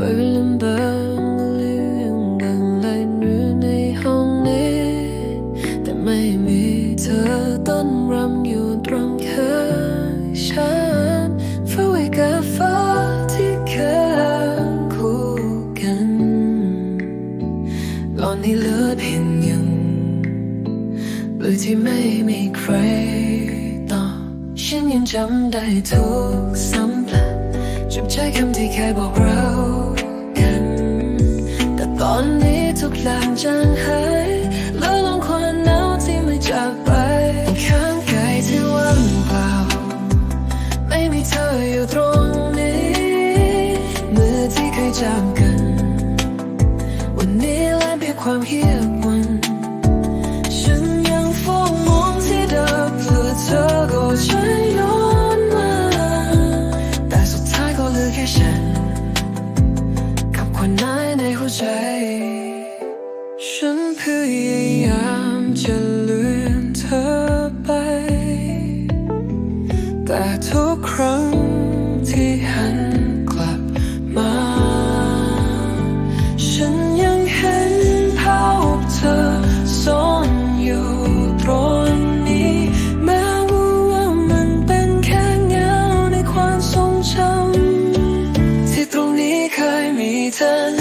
ฝืนลำบากเรื่องดังไรหรือในห้องนี้ แต่ไม่มีเธอต้นรำอยู่ตรงข้างฉันฝ้าไว้กับฟ้าที่เคยคู่กันหลอนให้เลือดเพียงยังหรือที่ไม่มีใครต่อฉันยังจำได้ทุกสัมผัสจุบใจคำที่เคยบอกเร จางหายเหลือลงความหนาวที่ไม่จากไปข้างกายที่ว่างเปล่า ไม่มีเธออยู่ตรงนี้ มือที่เคยจับกัน วันนี้แลเพียงความเฮียบวันฉันยังเฝ้ามองที่เดิมเพื่อเธอก็จะย้อนมา แต่สุดท้ายก็เหลือแค่ฉัน กับคนนายในหัวใจ ยายามจะเลือนเธอไป แต่ทุกครั้งที่หันกลับมา ฉันยังเห็นภาพเธอซ่อนอยู่ตรงนี้ แม้ว่ามันเป็นแค่เงาในความทรงจำที่ตรงนี้เคยมีเธอ